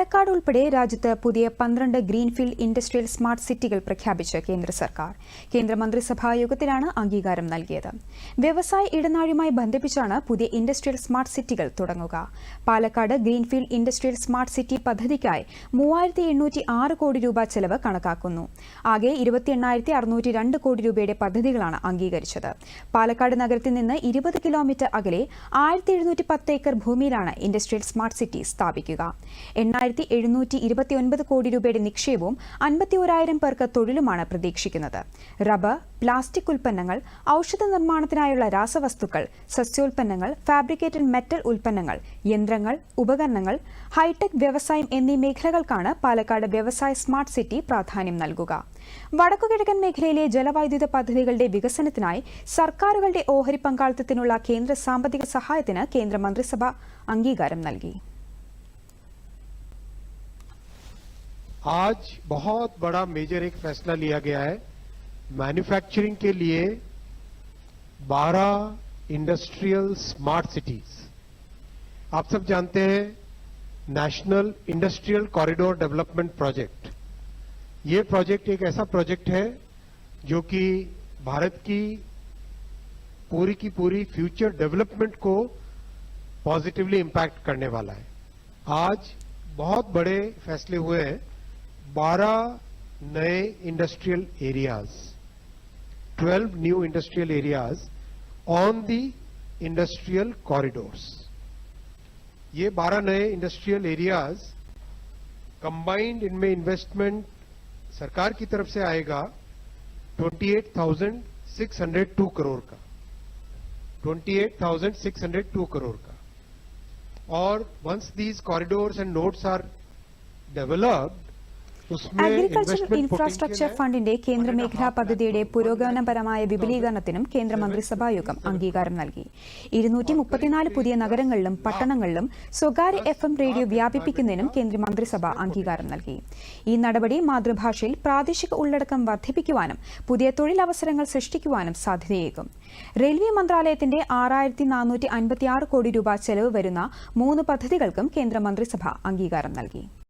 പാലക്കാട് ഉൾപ്പെടെ രാജ്യത്ത് പുതിയ പന്ത്രണ്ട് ഗ്രീൻഫീൽഡ് ഇൻഡസ്ട്രിയൽ സ്മാർട്ട് സിറ്റികൾ പ്രഖ്യാപിച്ച് കേന്ദ്ര സർക്കാർ. കേന്ദ്രമന്ത്രിസഭാ യോഗത്തിലാണ് അംഗീകാരം നൽകിയത്. വ്യവസായ ഇടനാഴിയുമായി ബന്ധിപ്പിച്ചാണ് പുതിയ ഇൻഡസ്ട്രിയൽ സ്മാർട്ട് സിറ്റികൾ തുടങ്ങുക. Palakkad greenfield industrial smart city പദ്ധതിക്കായി മൂവായിരത്തി കോടി രൂപ ചെലവ് കണക്കാക്കുന്നു. ആകെ ഇരുപത്തി കോടി രൂപയുടെ പദ്ധതികളാണ് അംഗീകരിച്ചത്. പാലക്കാട് നഗരത്തിൽ നിന്ന് ഇരുപത് കിലോമീറ്റർ അകലെ ആയിരത്തി ഏക്കർ ഭൂമിയിലാണ് ഇൻഡസ്ട്രിയൽ സ്മാർട്ട് സിറ്റി സ്ഥാപിക്കുക. എണ്ണായിരത്തി എഴുന്നൂറ്റി ഇരുപത്തിയൊൻപത് കോടി രൂപയുടെ നിക്ഷേപവും അൻപത്തി ഒരായിരം പേർക്ക് തൊഴിലുമാണ് പ്രതീക്ഷിക്കുന്നത്. റബ്ബർ പ്ലാസ്റ്റിക് ഉൽപ്പന്നങ്ങൾ ഔഷധ നിർമ്മാണത്തിനായുള്ള രാസവസ്തുക്കൾ സസ്യോൽപ്പന്നങ്ങൾ ഫാബ്രിക്കേറ്റഡ് മെറ്റൽ ഉൽപ്പന്നങ്ങൾ യന്ത്രങ്ങൾ ഉപകരണങ്ങൾ ഹൈടെക് വ്യവസായം എന്നീ മേഖലകൾക്കാണ് പാലക്കാട് വ്യവസായ സ്മാർട്ട് സിറ്റി പ്രാധാന്യം നൽകുക. വടക്കുകിഴക്കൻ മേഖലയിലെ ജലവൈദ്യുത പദ്ധതികളുടെ വികസനത്തിനായി സർക്കാരുകളുടെ ഓഹരി പങ്കാളിത്തത്തിനുള്ള കേന്ദ്ര സാമ്പത്തിക സഹായത്തിന് കേന്ദ്ര മന്ത്രിസഭ അംഗീകാരം നൽകി. आज बहुत बड़ा मेजर एक फैसला लिया गया है। मैन्युफैक्चरिंग के लिए 12 इंडस्ट्रियल स्मार्ट सिटीज़ आप सब जानते हैं national industrial corridor development project ये प्रोजेक्ट एक ऐसा प्रोजेक्ट है जो कि भारत की पूरी की पूरी फ्यूचर डेवलपमेंट को पॉजिटिवली इंपैक्ट करने वाला है। आज बहुत बड़े फैसले हुए हैं। 12 नए industrial areas 12 new industrial areas on the industrial corridors ये 12 नए इंडस्ट्रियल एरियाज़ कंबाइंड इनमें इन्वेस्टमेंट सरकार की तरफ़ से आएगा 28,602 करोड़ का। 28,602 करोड़ का। और once these corridors and nodes are developed agriculture infrastructure ഫണ്ടിന്റെ കേന്ദ്രമേഖലാ പദ്ധതിയുടെ പുരോഗമനപരമായ വിപുലീകരണത്തിനും കേന്ദ്രമന്ത്രിസഭായോഗം അംഗീകാരം നൽകി. ഇരുന്നൂറ്റി മുപ്പത്തിനാല് പുതിയ നഗരങ്ങളിലും പട്ടണങ്ങളിലും സ്വകാര്യ എഫ് എം റേഡിയോ വ്യാപിപ്പിക്കുന്നതിനും കേന്ദ്രമന്ത്രിസഭ അംഗീകാരം നൽകി. ഈ നടപടി മാതൃഭാഷയിൽ പ്രാദേശിക ഉള്ളടക്കം വർദ്ധിപ്പിക്കുവാനും പുതിയ തൊഴിലവസരങ്ങൾ സൃഷ്ടിക്കുവാനും സാധ്യതയേകും. റെയിൽവേ മന്ത്രാലയത്തിന്റെ ആറായിരത്തി നാനൂറ്റി അൻപത്തിയാറ് കോടി രൂപ ചെലവ് വരുന്ന മൂന്ന് പദ്ധതികൾക്കും കേന്ദ്രമന്ത്രിസഭ അംഗീകാരം നൽകി.